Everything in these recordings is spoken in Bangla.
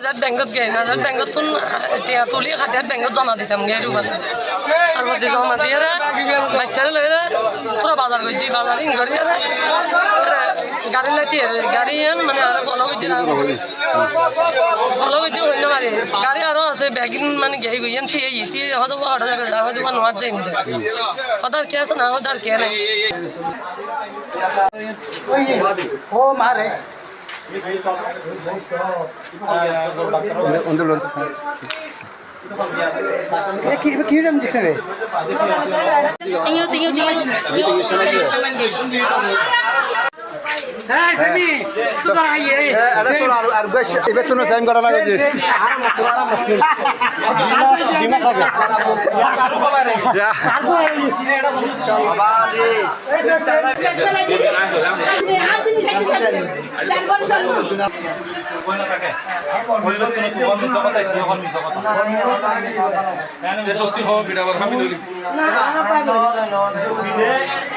নাজাত বেংকত গে বেংকত তুন এতিয়া তুলি খাটিয়াত বেংকত জমা দিতাম গে এরকম আছে তারপর জমা দিয়ে বাচ্চারে লই তোরা বাজার করছি বাজার করি গাড়ি লাইতে গাড়ি মানে আর ফলো করছি ফলো করছি হইলে মারি গাড়ি আরও আছে ব্যাগিন মানে গেই গইয়েন তিয়ে তিয়ে হয়তো হঠাৎ হয়তো নোয়ার যাই হঠাৎ কে আছে না হঠাৎ কে নাই ও মারে এ কি কি নাম দিচ্ছে রে হ্যাঁ সেমি তো তোর আইয়ে এবার তো টাইম করা লাগে যে সত্যি হোক এটা আমি ধরি সত্যি কথা শুনলে মারি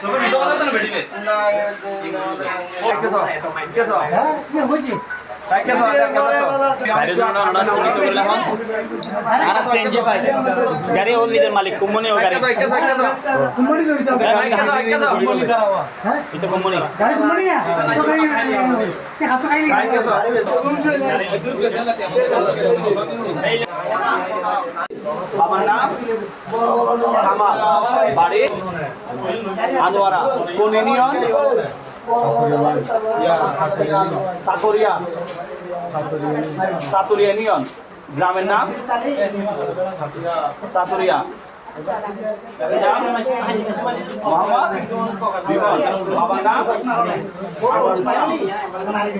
怎么你说那是哪个地方？那个，叫啥？গাড়ি ওর নিজের মালিক কোম্পানি ও গাড়ি আমার নাম বাড়ি আনোয়ারা কোন ইউনিয়ন সাকরিয়া সাতুরিয়া গ্রামের নাম সাতুরিয়া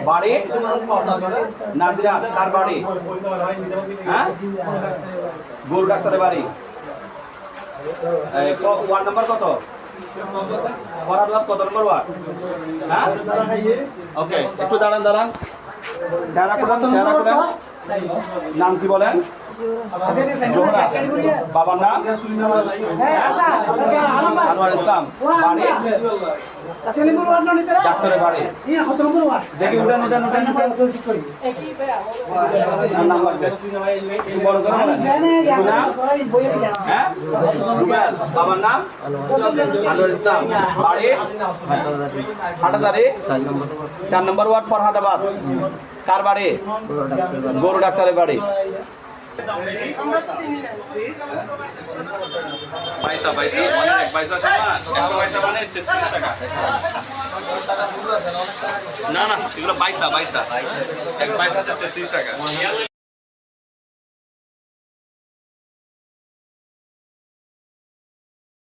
বাড়ি নাজিরা কার বাড়ি হ্যাঁ গরু ডাক্তারের বাড়ি ওয়ার্ড নাম্বার কত? নাম কি বলেন? বাবার নাম? আনোয়ার ইসলাম। বাড়ি? ডাক্তারের বাড়ি? দেখি উঠেন উঠেন উঠেন উঠেন। বড় হ্যাঁ? রুবেল বাবার নাম? আনোয়ার ইসলাম। বাড়ি? হাটাদারি চার নম্বর ওয়ার্ড ফরহাদাবাদ। কার বাড়ি? গরু ডাক্তারের বাড়ি। পয়সা পয়সা মানে এক পয়সা সমান? এক পয়সা মানে তেত্রিশ টাকা। না না, এগুলো পয়সা পয়সা এক পয়সা তেত্রিশ টাকা।